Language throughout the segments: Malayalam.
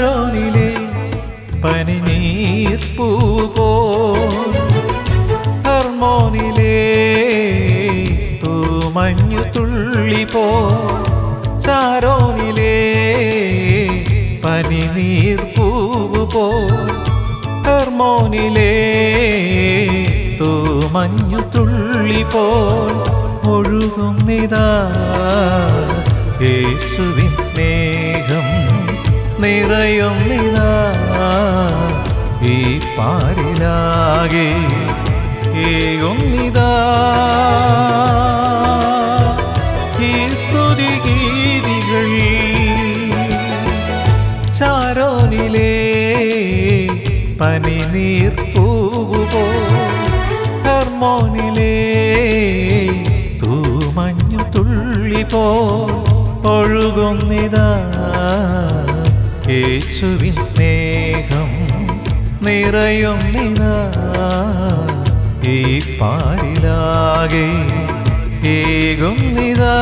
ഷാരോനിലെ പനിനീർപ്പൂവോ ഹർമോനിലെ തൂമഞ്ഞു തുള്ളി പോ? ചാരോനിലെ പനിനീർപ്പൂവ് പോ? ഹർമോനിലെ തൂമഞ്ഞു തുള്ളി പോ ഒഴുകുന്നിതാ യേശുവിൻ സ്നേഹം. നിറയുന്നിതാ ഈ പാരിലാകെ ഏകുന്നിതാ ഈ സ്തുതി ഗീതികൾ ചാരോനിലെ പനിനീർ പൂവുപോ ഹർമോനിലെ തൂമഞ്ഞു തുള്ളിപ്പോ? ഒഴുകുന്നിതാ. യേശുവിൻ സ്നേഹം നിറയുന്നിതാ ഈ പാരിലാകെ ഏകും ഈ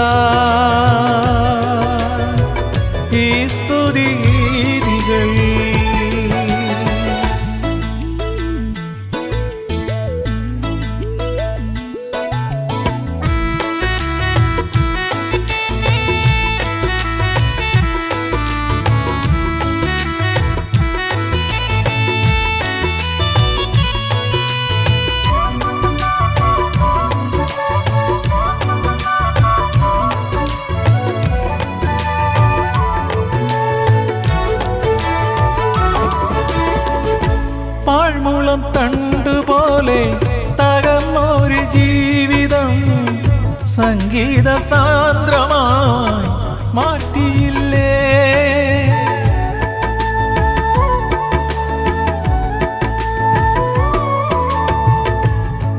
സാന്ദ്രമായി മാറ്റിയില്ലേ?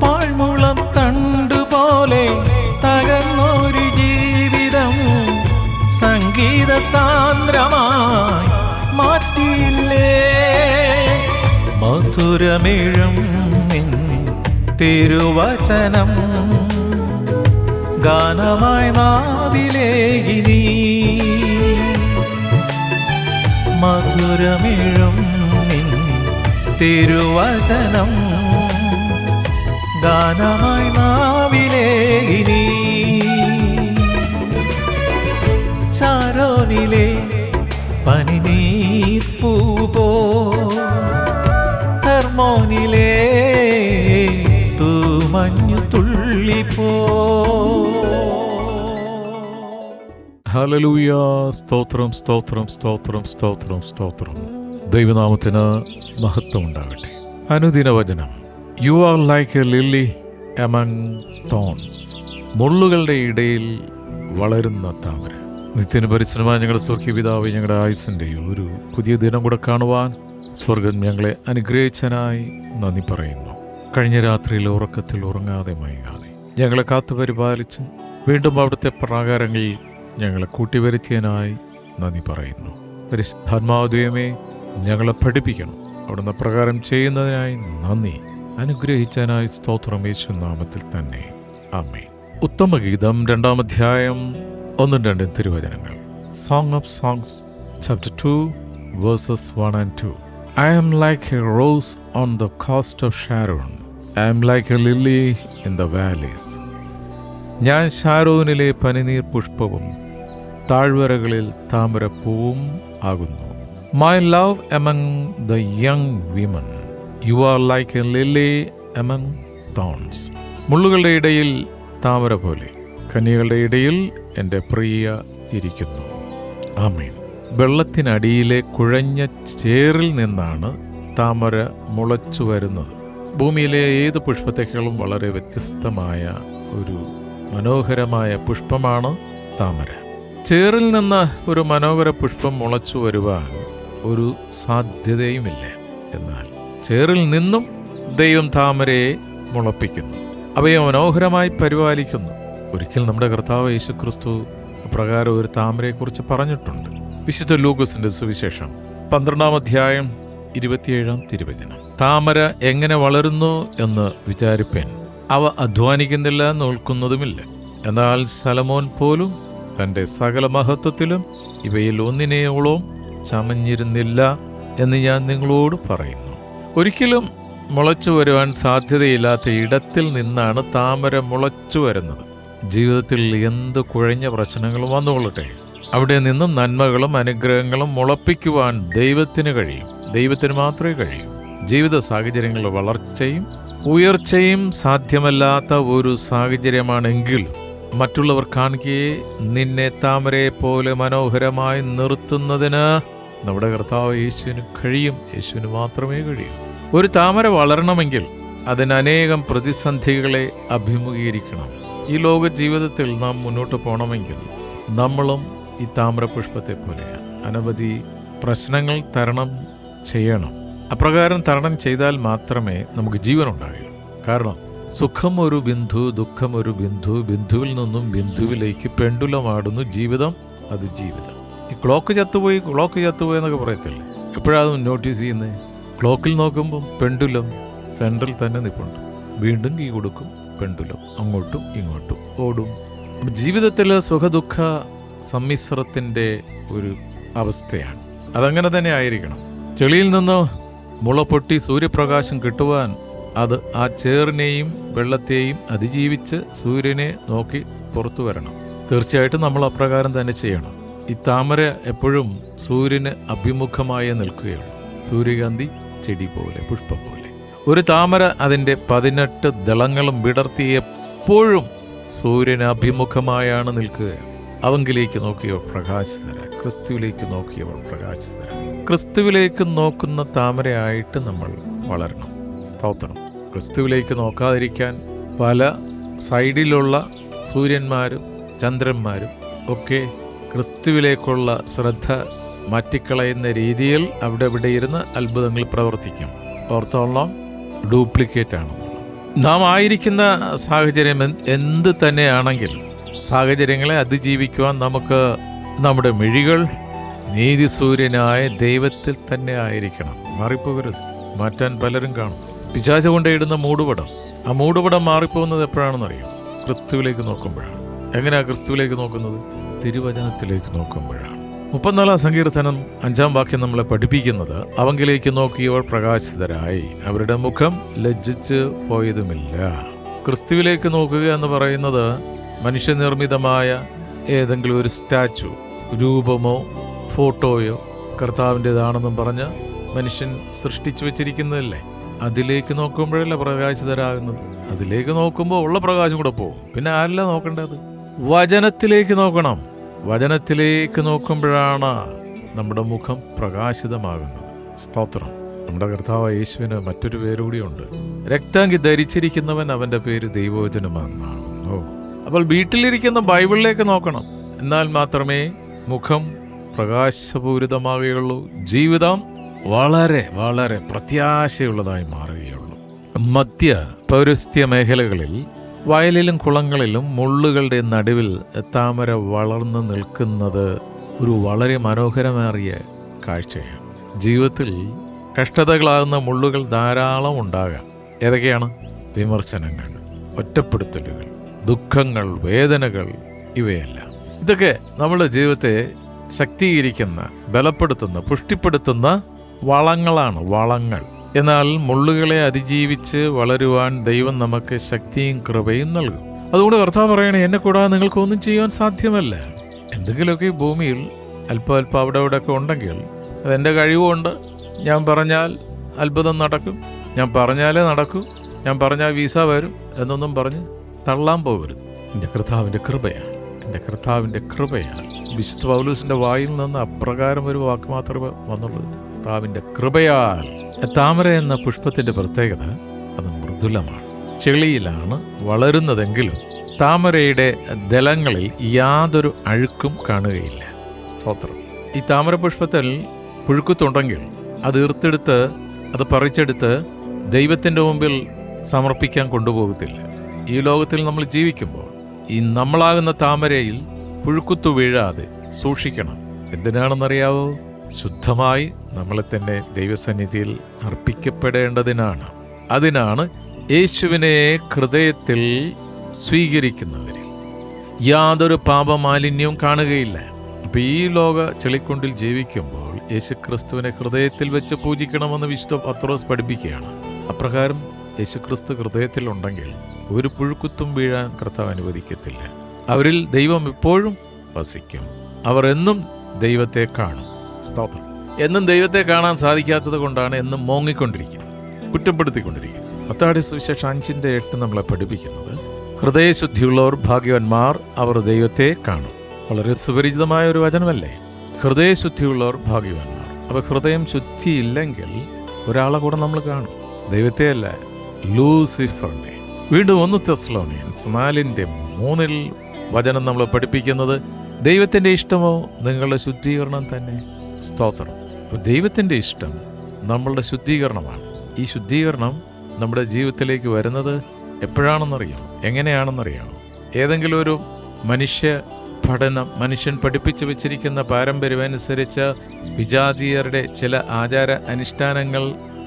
പാഴ്മുളം തണ്ടുപോലെ തകർന്നൊരു ജീവിതം സംഗീത സാന്ദ്രമായി മാറ്റിയില്ലേ? മധുരമിഴും തിരുവചനം ഗാനമായി നാവിലേകിനി മധുരമിഴും നിൻ തിരുവചനം ഗാനമായി നാവിലേകിനി ചാരോനിലെ പനിനീർ പൂപോ ഹർമോനിലെ ഹലലൂയ സ്തോത്രം സ്തോത്രം സ്തോത്രം സ്തോത്രം സ്തോത്രം. ദൈവനാമത്തിന് മഹത്വം ഉണ്ടാകട്ടെ അനുദിന വചനം you are like a lily among thorns മുള്ളുകളുടെ ഇടയിൽ വളരുന്ന താമര. നിത്യന് പരിശ്രമമായ ഞങ്ങളുടെ സ്വർഗീയ പിതാവ് ഞങ്ങളുടെ ആയുസിന്റെ ഒരു പുതിയ ദിനം കൂടെ കാണുവാൻ സ്വർഗം ഞങ്ങളെ അനുഗ്രഹിച്ചനായി നന്ദി പറയുന്നു. കഴിഞ്ഞ രാത്രിയിൽ ഉറക്കത്തിൽ ഉറങ്ങാതെ മയങ്ങാതെ. ഞങ്ങളെ കാത്തു പരിപാലിച്ച് വീണ്ടും അവിടുത്തെ പ്രാകാരങ്ങളിൽ ഞങ്ങളെ കൂട്ടിവരുത്തിയനായി നന്ദി പറയുന്നു. പരിശുദ്ധാത്മാവുദയമേ ഞങ്ങളെ പഠിപ്പിക്കണം. അവിടുന്ന് പ്രകാരം ചെയ്യുന്നതിനായി നന്ദി. അനുഗ്രഹിച്ചതിനായി സ്തോത്രം യേശു നാമത്തിൽ തന്നെ. അമ്മേ ഉത്തമഗീതം രണ്ടാം അധ്യായം ഒന്നും രണ്ടും തിരുവചനങ്ങൾ. Song of songs chapter two verses one and two I am like a rose on the coast of Sharon I am like a lily in the valleys ഞാൻ ഷാരോനിലെ പനിനീർ പുഷ്പവും താഴ്വരകളിൽ താമരപ്പൂവും ആകുന്നു. My love among the young women you are like a lily among thorns മുള്ളുകളുടെ ഇടയിൽ താമര പോലെ കന്നികളുടെ ഇടയിൽ എന്റെ പ്രിയ ഇരിക്കുന്നു. ആമീൻ. വെള്ളത്തിനടിയിലെ കുഴഞ്ഞ ചേറിൽ നിന്നാണ് താമര മുളച്ചു വരുന്നത്. ഭൂമിയിലെ ഏത് പുഷ്പത്തേക്കാളും വളരെ വ്യത്യസ്തമായ ഒരു മനോഹരമായ പുഷ്പമാണ് താമര. ചേറിൽ നിന്ന് ഒരു മനോഹര പുഷ്പം മുളച്ചു വരുവാൻ ഒരു സാധ്യതയുമില്ല. എന്നാൽ ചേറിൽ നിന്നും ദൈവം താമരയെ മുളപ്പിക്കുന്നു. അവയെ മനോഹരമായി പരിപാലിക്കുന്നു. ഒരിക്കൽ നമ്മുടെ കർത്താവ് യേശുക്രിസ്തു പ്രകാരം ഒരു താമരയെക്കുറിച്ച് പറഞ്ഞിട്ടുണ്ട്. വിശുദ്ധ ലൂഗസിന്റെ സുവിശേഷം പന്ത്രണ്ടാം അധ്യായം ഇരുപത്തിയേഴാം തിരുവചനം. താമര എങ്ങനെ വളരുന്നു എന്ന് വിചാരിപ്പേൻ. അവ അധ്വാനിക്കുന്നില്ല നോൽക്കുന്നതുമില്ല എന്നാൽ സലമോൻ പോലും തന്റെ സകല മഹത്വത്തിലും ഇവയിൽ ഒന്നിനെയോളം ചമഞ്ഞിരുന്നില്ല എന്ന് ഞാൻ നിങ്ങളോട് പറയുന്നു. ഒരിക്കലും മുളച്ചു വരുവാൻ സാധ്യതയില്ലാത്ത ഇടത്തിൽ നിന്നാണ് താമര മുളച്ചു വരുന്നത്. ജീവിതത്തിൽ എന്ത് കുഴഞ്ഞ പ്രശ്നങ്ങളും വന്നുകൊള്ളട്ടെ. അവിടെ നിന്നും നന്മകളും അനുഗ്രഹങ്ങളും മുളപ്പിക്കുവാൻ ദൈവത്തിന് കഴിയും. ദൈവത്തിന് മാത്രമേ കഴിയൂ. ജീവിത സാഹചര്യങ്ങളുടെ വളർച്ചയും ഉയർച്ചയും സാധ്യമല്ലാത്ത ഒരു സാഹചര്യമാണെങ്കിൽ മറ്റുള്ളവർ കാണുകയെ നിന്നെ താമരയെ പോലെ മനോഹരമായി നിർത്തുന്നതിന് നമ്മുടെ കർത്താവ് യേശുവിന് കഴിയും. യേശുവിന് മാത്രമേ കഴിയൂ. ഒരു താമര വളരണമെങ്കിൽ അതിനനേകം പ്രതിസന്ധികളെ അഭിമുഖീകരിക്കണം. ഈ ലോക ജീവിതത്തിൽ നാം മുന്നോട്ട് പോകണമെങ്കിൽ നമ്മളും ഈ താമര പുഷ്പത്തെ പോലെയാണ് അനവധി പ്രശ്നങ്ങൾ തരണം ചെയ്യണം. അപ്രകാരം തരണം ചെയ്താൽ മാത്രമേ നമുക്ക് ജീവൻ ഉണ്ടാകൂ കാരണം സുഖം ഒരു ബിന്ദു ദുഃഖം ഒരു ബിന്ദു ബിന്ദുവിൽ നിന്നും ബിന്ദുവിലേക്ക് പെണ്ടുലമാടുന്നു ജീവിതം അത് ജീവിതം. ഈ ക്ലോക്ക് ചത്തുപോയി ക്ലോക്ക് ചത്തുപോയി എന്നൊക്കെ പറയത്തില്ലേ? എപ്പോഴാണ് നോട്ടീസ് ചെയ്യുന്നത് ക്ലോക്കിൽ നോക്കുമ്പം പെണ്ടുലം സെൻട്രൽ തന്നെ നിൽപ്പുണ്ട് വീണ്ടും കീ കൊടുക്കും പെണ്ടുലം അങ്ങോട്ടും ഇങ്ങോട്ടും ഓടും. ജീവിതത്തിൽ സുഖദുഃഖ സമ്മിശ്രത്തിന്റെ ഒരു അവസ്ഥയാണ്. അതങ്ങനെ തന്നെ ആയിരിക്കണം. ചെളിയിൽ നിന്ന് മുള പൊട്ടി സൂര്യപ്രകാശം കിട്ടുവാൻ അത് ആ ചേറിനെയും വെള്ളത്തെയും അതിജീവിച്ച് സൂര്യനെ നോക്കി പുറത്തു വരണം. തീർച്ചയായിട്ടും നമ്മൾ അപ്രകാരം തന്നെ ചെയ്യണം. ഈ താമര എപ്പോഴും സൂര്യന് അഭിമുഖമായി നിൽക്കുകയാണ് സൂര്യകാന്തി ചെടി പോലെ പുഷ്പം പോലെ. ഒരു താമര അതിന്റെ പതിനെട്ട് ദളങ്ങളും വിടർത്തി എപ്പോഴും സൂര്യന് അഭിമുഖമായാണ് നിൽക്കുക അവങ്കിലേക്ക് നോക്കിയവർ പ്രകാശിതരാ ക്രിസ്തുവിലേക്ക് നോക്കിയവർ പ്രകാശിതര. ക്രിസ്തുവിലേക്ക് നോക്കുന്ന താമരയായിട്ട് നമ്മൾ വളരണം സ്തോത്രം. ക്രിസ്തുവിലേക്ക് നോക്കാതിരിക്കാൻ പല സൈഡിലുള്ള സൂര്യന്മാരും ചന്ദ്രന്മാരും ഒക്കെ ക്രിസ്തുവിലേക്കുള്ള ശ്രദ്ധ മാറ്റിക്കളയുന്ന രീതിയിൽ അവിടെ ഇവിടെ ഇരുന്ന് അത്ഭുതങ്ങൾ പ്രവർത്തിക്കും. ഓർത്തോളം ഡ്യൂപ്ലിക്കേറ്റ് ആണ്. നാം ആയിരിക്കുന്ന സാഹചര്യം എന്ത് തന്നെയാണെങ്കിലും സാഹചര്യങ്ങളെ അതിജീവിക്കുവാൻ നമുക്ക് നമ്മുടെ മിഴികൾ നീതിസൂര്യനായ ദൈവത്തിൽ തന്നെ ആയിരിക്കണം. മാറിപ്പോകരുത്. മാറ്റാൻ പലരും കാണും. പിശാച കൊണ്ടിടുന്ന മൂടുപടം. ആ മൂടുപടം മാറിപ്പോകുന്നത് എപ്പോഴാണെന്നറിയോ? ക്രിസ്തുവിലേക്ക് നോക്കുമ്പോഴാണ്. എങ്ങനെയാ ക്രിസ്തുവിലേക്ക് നോക്കുന്നത്? തിരുവചനത്തിലേക്ക് നോക്കുമ്പോഴാണ്. മുപ്പത്തിനാലാം സങ്കീർത്തനം അഞ്ചാം വാക്യം നമ്മളെ പഠിപ്പിക്കുന്നത് അവങ്കിലേക്ക് നോക്കിയവർ പ്രകാശിതരായി. അവരുടെ മുഖം ലജ്ജിച്ച് പോയതുമില്ല. ക്രിസ്തുവിലേക്ക് നോക്കുക എന്ന് പറയുന്നത് മനുഷ്യനിർമ്മിതമായ ഏതെങ്കിലും ഒരു സ്റ്റാച്ചു രൂപമോ ഫോട്ടോയോ കർത്താവിന്റെതാണെന്നും പറഞ്ഞ് മനുഷ്യൻ സൃഷ്ടിച്ചു വെച്ചിരിക്കുന്നതല്ലേ? അതിലേക്ക് നോക്കുമ്പോഴല്ല പ്രകാശിതരാകുന്നത് അതിലേക്ക് നോക്കുമ്പോൾ ഉള്ള പ്രകാശം കൂടെ പോകും. പിന്നെ ആരല്ല നോക്കേണ്ടത്? വചനത്തിലേക്ക് നോക്കണം. വചനത്തിലേക്ക് നോക്കുമ്പോഴാണ് നമ്മുടെ മുഖം പ്രകാശിതമാകുന്നത്. സ്തോത്രം. നമ്മുടെ കർത്താവ് യേശുവിന് മറ്റൊരു പേര് കൂടിയുണ്ട് രക്താങ്കി ധരിച്ചിരിക്കുന്നവൻ അവന്റെ പേര് ദൈവവചനമെന്നാകുന്നു അപ്പോൾ വീട്ടിലിരിക്കുന്ന ബൈബിളിലേക്ക് നോക്കണം. എന്നാൽ മാത്രമേ മുഖം പ്രകാശപൂരിതമാകുകയുള്ളൂ ജീവിതം വളരെ വളരെ പ്രത്യാശയുള്ളതായി മാറുകയുള്ളൂ. മധ്യ പൗരസ്ത്യ മേഖലകളിൽ വയലിലും കുളങ്ങളിലും മുള്ളുകളുടെ നടുവിൽ താമര വളർന്നു നിൽക്കുന്നത് ഒരു വളരെ മനോഹരമേറിയ കാഴ്ചയാണ്. ജീവിതത്തിൽ കഷ്ടതകളാകുന്ന മുള്ളുകൾ ധാരാളം ഉണ്ടാകാം. ഏതൊക്കെയാണ്? വിമർശനങ്ങൾ ഒറ്റപ്പെടുത്തലുകൾ ദുഃഖങ്ങൾ വേദനകൾ ഇവയെല്ലാം. ഇതൊക്കെ നമ്മുടെ ജീവിതത്തെ ശക്തീകരിക്കുന്ന ബലപ്പെടുത്തുന്ന പുഷ്ടിപ്പെടുത്തുന്ന വളങ്ങളാണ് വളങ്ങൾ. എന്നാൽ മുള്ളുകളെ അതിജീവിച്ച് വളരുവാൻ ദൈവം നമുക്ക് ശക്തിയും കൃപയും നൽകും. അതുകൊണ്ട് കർത്താവ് പറയണേ എന്നെ കൂടാതെ നിങ്ങൾക്കൊന്നും ചെയ്യാൻ സാധ്യമല്ല. എന്തെങ്കിലുമൊക്കെ ഈ ഭൂമിയിൽ അല്പം അല്പം അവിടെ ഇവിടെയൊക്കെ ഉണ്ടെങ്കിൽ അതെന്റെ കഴിവുകൊണ്ട് ഞാൻ പറഞ്ഞാൽ അത്ഭുതം നടക്കും. ഞാൻ പറഞ്ഞാലേ നടക്കൂ. ഞാൻ പറഞ്ഞാൽ വീസ വരും. എന്നൊന്നും പറഞ്ഞ് തള്ളാൻ പോകരുത്. എന്റെ കർത്താവിന്റെ കൃപയാണ്. എന്റെ കർത്താവിന്റെ കൃപയാണ്. വിശുദ്ധ പൗലൂസിന്റെ വായിൽ നിന്ന് അപ്രകാരം ഒരു വാക്ക് മാത്രമേ വന്നുള്ളൂ. കർത്താവിന്റെ കൃപയാൽ താമര എന്ന പുഷ്പത്തിന്റെ പ്രത്യേകത അത് മൃദുലമാണ്. ചെളിയിലാണ് വളരുന്നതെങ്കിലും താമരയുടെ ദലങ്ങളിൽ യാതൊരു അഴുക്കും കാണുകയില്ല. സ്തോത്രം. ഈ താമര പുഷ്പത്തിൽ പുഴുക്കുത്തുണ്ടെങ്കിൽ അത് ഈർത്തെടുത്ത് അത് പറിച്ചെടുത്ത് ദൈവത്തിന്റെ മുമ്പിൽ സമർപ്പിക്കാൻ കൊണ്ടുപോകത്തില്ല. ഈ ലോകത്തിൽ നമ്മൾ ജീവിക്കുമ്പോൾ ഈ നമ്മളാകുന്ന താമരയിൽ പുഴുക്കുത്തു വീഴാതെ സൂക്ഷിക്കണം. എന്തിനാണെന്നറിയാവോ? ശുദ്ധമായി നമ്മളെ തന്നെ ദൈവസന്നിധിയിൽ അർപ്പിക്കപ്പെടേണ്ടതിനാണ്. അതിനാണ് യേശുവിനെ ഹൃദയത്തിൽ സ്വീകരിക്കുന്നവരിൽ യാതൊരു പാപമാലിന്യവും കാണുകയില്ല. അപ്പം ഈ ലോക ചെളിക്കൊണ്ടിൽ ജീവിക്കുമ്പോൾ യേശുക്രിസ്തുവിനെ ഹൃദയത്തിൽ വെച്ച് പൂജിക്കണമെന്ന് വിശുദ്ധ പത്രോസ് പഠിപ്പിക്കുകയാണ്. അപ്രകാരം യേശുക്രിസ്തു ഹൃദയത്തിലുണ്ടെങ്കിൽ ഒരു പുഴുക്കുത്തും വീഴാൻ കർത്താവ് അനുവദിക്കത്തില്ല. അവരിൽ ദൈവം ഇപ്പോഴും വസിക്കും. അവർ എന്നും ദൈവത്തെ കാണും. സ്തോത്രം. എന്നും ദൈവത്തെ കാണാൻ സാധിക്കാത്തത് കൊണ്ടാണ് എന്നും മോങ്ങിക്കൊണ്ടിരിക്കുന്നത്. കുറ്റപ്പെടുത്തിക്കൊണ്ടിരിക്കുന്നത് മത്താടി സുവിശേഷം അഞ്ചിന്റെ എട്ട് നമ്മളെ പഠിപ്പിക്കുന്നത് ഹൃദയശുദ്ധിയുള്ളവർ ഭാഗ്യവന്മാർ അവർ ദൈവത്തെ കാണും. വളരെ സുപരിചിതമായ ഒരു വചനമല്ലേ? ഹൃദയശുദ്ധിയുള്ളവർ ഭാഗ്യവന്മാർ. അപ്പോൾ ഹൃദയം ശുദ്ധിയില്ലെങ്കിൽ ഒരാളെ കൂടെ നമ്മൾ കാണും. ദൈവത്തെ അല്ല ലൂസിഫറിനെ. വീണ്ടും ഒന്ന് തെസ്ലോണിയൻസ് നാലിന്റെ മൂന്നിൽ വചനം നമ്മൾ പഠിപ്പിക്കുന്നത് ദൈവത്തിന്റെ ഇഷ്ടമോ? നിങ്ങളുടെ ശുദ്ധീകരണം തന്നെ. സ്തോത്രം. ദൈവത്തിന്റെ ഇഷ്ടം നമ്മളുടെ ശുദ്ധീകരണമാണ്. ഈ ശുദ്ധീകരണം നമ്മുടെ ജീവിതത്തിലേക്ക് വരുന്നത് എപ്പോഴാണെന്നറിയാം എങ്ങനെയാണെന്നറിയാം ഏതെങ്കിലും ഒരു മനുഷ്യ പഠനം മനുഷ്യൻ പഠിപ്പിച്ചു വെച്ചിരിക്കുന്ന പാരമ്പര്യമനുസരിച്ച് വിജാതീയരുടെ ചില ആചാര അനുഷ്ഠാനങ്ങൾ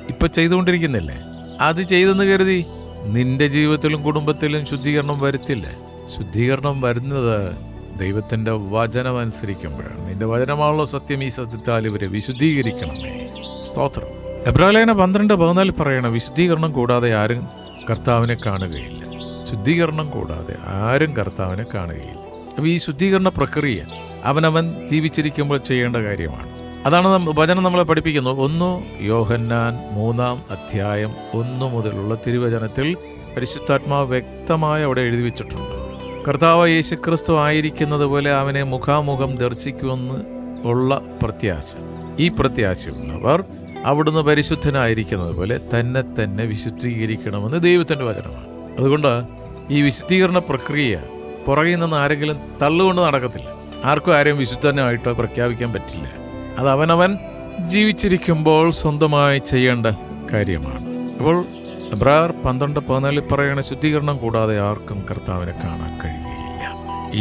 ഇപ്പം ചെയ്തുകൊണ്ടിരിക്കുന്നില്ലേ? അത് ചെയ്തെന്ന് കരുതി നിന്റെ ജീവിതത്തിലും കുടുംബത്തിലും ശുദ്ധീകരണം വരുത്തില്ല? ശുദ്ധീകരണം വരുന്നത് ദൈവത്തിന്റെ വചനം അനുസരിക്കുമ്പോഴാണ്. നിന്റെ വചനമാണല്ലോ സത്യം ഈ സത്യത്താൽ ഇവരെ വിശുദ്ധീകരിക്കണമേ. സ്തോത്രം. എബ്രാലേന പന്ത്രണ്ട് പതിനാല് പറയണ വിശുദ്ധീകരണം കൂടാതെ ആരും കർത്താവിനെ കാണുകയില്ല. ശുദ്ധീകരണം കൂടാതെ ആരും കർത്താവിനെ കാണുകയില്ല. അപ്പോൾ ഈ ശുദ്ധീകരണ പ്രക്രിയ അവനവൻ ജീവിച്ചിരിക്കുമ്പോൾ ചെയ്യേണ്ട കാര്യമാണ്. അതാണ് വചനം നമ്മളെ പഠിപ്പിക്കുന്നത് ഒന്ന് യോഹന്നാൻ മൂന്നാം അധ്യായം ഒന്നു മുതലുള്ള തിരുവചനത്തിൽ പരിശുദ്ധാത്മാവ് വ്യക്തമായി അവിടെ എഴുതി വെച്ചിട്ടുണ്ട്. കർത്താവ് യേശു ക്രിസ്തു ആയിരിക്കുന്നത് പോലെ അവനെ മുഖാമുഖം ദർശിക്കുമെന്ന് ഉള്ള പ്രത്യാശ. ഈ പ്രത്യാശയുള്ളവർ അവിടുന്ന് പരിശുദ്ധനായിരിക്കുന്നത് പോലെ തന്നെ തന്നെ വിശുദ്ധീകരിക്കണമെന്ന് ദൈവത്തിന്റെ വചനമാണ്. അതുകൊണ്ട് ഈ വിശുദ്ധീകരണ പ്രക്രിയ പുറകിൽ നിന്ന് ആരെങ്കിലും തള്ളുകൊണ്ട് നടക്കത്തില്ല. ആർക്കും ആരെയും വിശുദ്ധനായിട്ടോ പ്രഖ്യാപിക്കാൻ പറ്റില്ല. അത് അവനവൻ ജീവിച്ചിരിക്കുമ്പോൾ സ്വന്തമായി ചെയ്യേണ്ട കാര്യമാണ്. അപ്പോൾ എബ്രാർ പന്ത്രണ്ട് പതിനാലിൽ പറയണ ശുദ്ധീകരണം കൂടാതെ ആർക്കും കർത്താവിനെ കാണാൻ കഴിയുകയില്ല.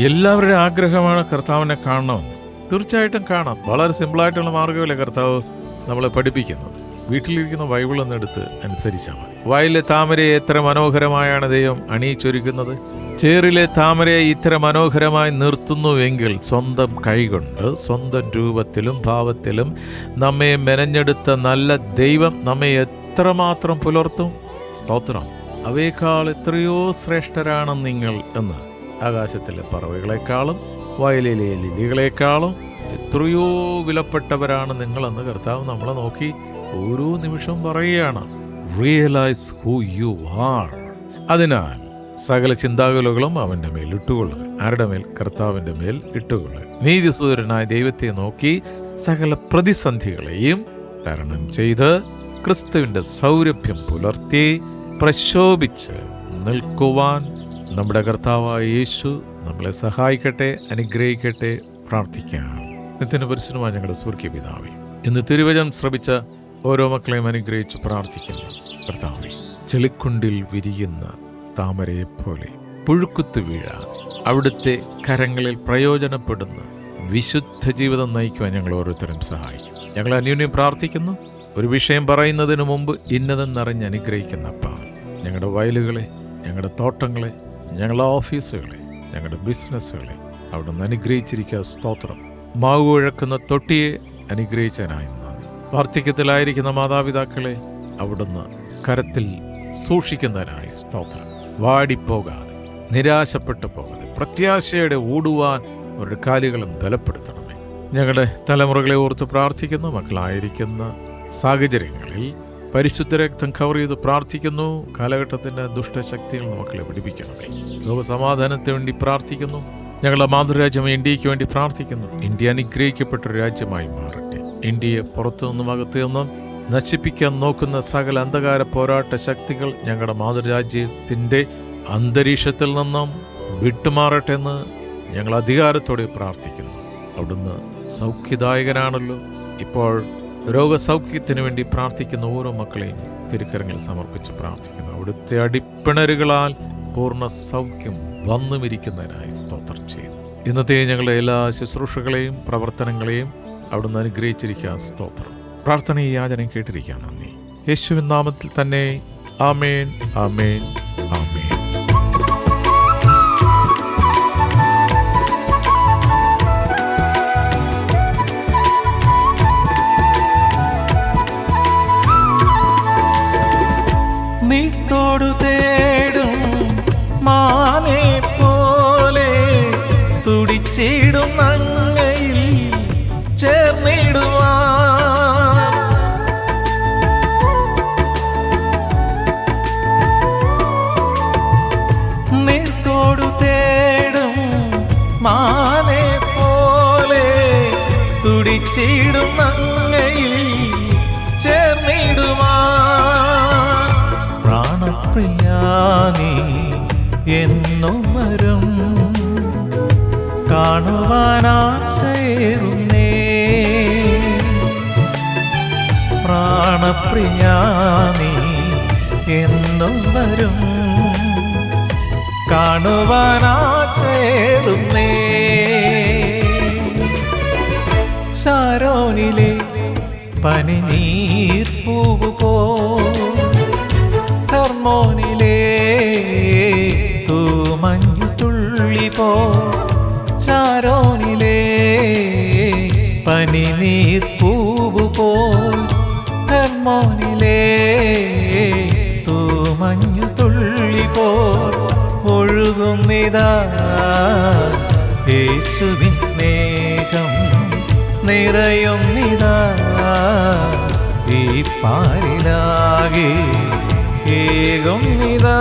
എല്ലാവരുടെ ആഗ്രഹമാണ് കർത്താവിനെ കാണണമെന്ന്. തീർച്ചയായിട്ടും കാണാം. വളരെ സിമ്പിളായിട്ടുള്ള മാർഗമല്ലേ കർത്താവ് നമ്മളെ പഠിപ്പിക്കുന്നത്? വീട്ടിലിരിക്കുന്ന ബൈബിൾ എന്നെടുത്ത് അനുസരിച്ചാൽ മതി. വയലിലെ താമരയെ എത്ര മനോഹരമായാണ് ദൈവം അണിയിച്ചൊരുക്കുന്നത്. ചേറിലെ താമരയെ ഇത്ര മനോഹരമായി നിർത്തുന്നുവെങ്കിൽ സ്വന്തം കൈകൊണ്ട് സ്വന്തം രൂപത്തിലും ഭാവത്തിലും നമ്മെ മെനഞ്ഞെടുത്ത നല്ല ദൈവം നമ്മെ എത്രമാത്രം പുലർത്തും? സ്തോത്രം. അവയേക്കാൾ എത്രയോ ശ്രേഷ്ഠരാണ് നിങ്ങൾ എന്ന് ആകാശത്തിലെ പറവകളെക്കാളും വയലിലെ ലിലികളെക്കാളും എത്രയോ വിലപ്പെട്ടവരാണ് നിങ്ങളെന്ന് കർത്താവ് നമ്മളെ നോക്കി ഓരോ നിമിഷവും പറയുകയാണ്. റിയലൈസ് ഹൂ യു ആർ അതിനാൽ സകല ചിന്താകുലകളും അവന്റെ മേൽ ഇട്ടുകൊള്ളുക. ആരുടെ മേൽ? കർത്താവിന്റെ മേൽ ഇട്ടുകൊള്ളുക. നീതിസൂര്യനായ ദൈവത്തെ നോക്കി സകല പ്രതിസന്ധികളെയും തരണം ചെയ്ത് ക്രിസ്തുവിന്റെ സൗരഭ്യം പുലർത്തി പ്രശോഭിച്ച് നിൽക്കുവാൻ നമ്മുടെ കർത്താവായ യേശു നമ്മളെ സഹായിക്കട്ടെ അനുഗ്രഹിക്കട്ടെ പ്രാർത്ഥിക്കാം. നിത്യന പരിസരമായ ഞങ്ങളുടെ സ്വർഗീയ പിതാവേ ഇന്ന് തിരുവചനം ശ്രമിച്ച ഓരോ മക്കളെയും അനുഗ്രഹിച്ച് പ്രാർത്ഥിക്കുന്നു കർത്താവേ ചെളിക്കുണ്ടിൽ വിരിയുന്ന താമരയെ പോലെ പുഴുക്കുത്ത് വീഴാതെ അവിടുത്തെ കരങ്ങളിൽ പ്രയോജനപ്പെടുന്ന വിശുദ്ധ ജീവിതം നയിക്കുവാൻ ഞങ്ങൾ ഓരോരുത്തരും സഹായിക്കും. ഞങ്ങൾ അന്യോന്യം പ്രാർത്ഥിക്കുന്നു. ഒരു വിഷയം പറയുന്നതിന് മുമ്പ് ഇന്നതെന്നറിഞ്ഞ് അനുഗ്രഹിക്കുന്ന അപ്പ ഞങ്ങളുടെ വയലുകളെ ഞങ്ങളുടെ തോട്ടങ്ങളെ ഞങ്ങളുടെ ഓഫീസുകളെ ഞങ്ങളുടെ ബിസിനസ്സുകളെ അവിടുന്ന് അനുഗ്രഹിച്ചിരിക്കുക സ്തോത്രം. മാവ് കുഴക്കുന്ന തൊട്ടിയെ അനുഗ്രഹിച്ചതിനായി നന്ദി. വാർദ്ധക്യത്തിലായിരിക്കുന്ന മാതാപിതാക്കളെ അവിടുന്ന് കരത്തിൽ സൂക്ഷിക്കുന്നതിനായി സ്തോത്രം. വാടിപ്പോകാതെ നിരാശപ്പെട്ടു പോകാതെ പ്രത്യാശയുടെ ഓടുവാൻ അവരുടെ കാലുകളും ബലപ്പെടുത്തണമേ. ഞങ്ങളുടെ തലമുറകളെ ഓർത്ത് പ്രാർത്ഥിക്കുന്നു. മക്കളായിരിക്കുന്ന സാഹചര്യങ്ങളിൽ പരിശുദ്ധ രക്തം കവർ ചെയ്ത് പ്രാർത്ഥിക്കുന്നു. കാലഘട്ടത്തിന്റെ ദുഷ്ടശക്തികൾ മക്കളെ പിടിപ്പിക്കണമേ. ലോകസമാധാനത്തിന് വേണ്ടി പ്രാർത്ഥിക്കുന്നു. ഞങ്ങളുടെ മാതൃരാജ്യം ഇന്ത്യയ്ക്ക് വേണ്ടി പ്രാർത്ഥിക്കുന്നു. ഇന്ത്യ അനുഗ്രഹിക്കപ്പെട്ട ഒരു രാജ്യമായി മാറട്ടെ. ഇന്ത്യയെ പുറത്തു നിന്നും അകത്തു നിന്നും നശിപ്പിക്കാൻ നോക്കുന്ന സകല അന്ധകാര പോരാട്ട ശക്തികൾ ഞങ്ങളുടെ മാതൃരാജ്യത്തിന്റെ അന്തരീക്ഷത്തിൽ നിന്നും വിട്ടുമാറട്ടെ എന്ന് ഞങ്ങൾ അധികാരത്തോടെ പ്രാർത്ഥിക്കുന്നു. അവിടുന്ന് സൗഖ്യദായകനാണല്ലോ. ഇപ്പോൾ രോഗസൗഖ്യത്തിന് വേണ്ടി പ്രാർത്ഥിക്കുന്ന ഓരോ മക്കളെയും തിരുക്കരങ്ങൾ സമർപ്പിച്ച് പ്രാർത്ഥിക്കുന്നു. അവിടുത്തെ അടിപ്പിണരുകളാൽ പൂർണ സൗഖ്യം വന്നുമിരിക്കുന്നതിനായി സ്തോത്രം ചെയ്യുന്നു. ഇന്നത്തെ ഞങ്ങളുടെ എല്ലാ ശുശ്രൂഷകളെയും പ്രവർത്തനങ്ങളെയും അവിടുന്ന് അനുഗ്രഹിച്ചിരിക്കുക സ്തോത്രം. പ്രാർത്ഥനയും യാചനയും യാചനം കേട്ടിരിക്കുക നന്ദി. യേശുവിൻ നാമത്തിൽ തന്നെ. ആമേൻ. ആമേൻ. ചീടും അങ്ങയിൽ ചേർന്നിടുവാ. നിർത്തോടു തേടും മാനെ പോലെ തുടിച്ചിടും അങ്ങയിൽ ചേർന്നിടുവാ. പ്രാണപ്രിയാനി എന്നൊമരം കാണുവാനാശയേറുന്നേ പ്രാണപ്രിയാനി എന്നും വരും. കാണുവാനാചേരുന്നേ ശാരോനിലെ പനിനീർപ്പൂവ് പനിനീർപ്പൂവ് പോ ഹർമോനിലെ തൂമഞ്ഞു തുള്ളി പോ ഒഴുകുന്നിതാ യേശുവിൻ സ്നേഹം നിറയുന്നിതാ ഈ പാലിലാകെ ഏകുന്നിതാ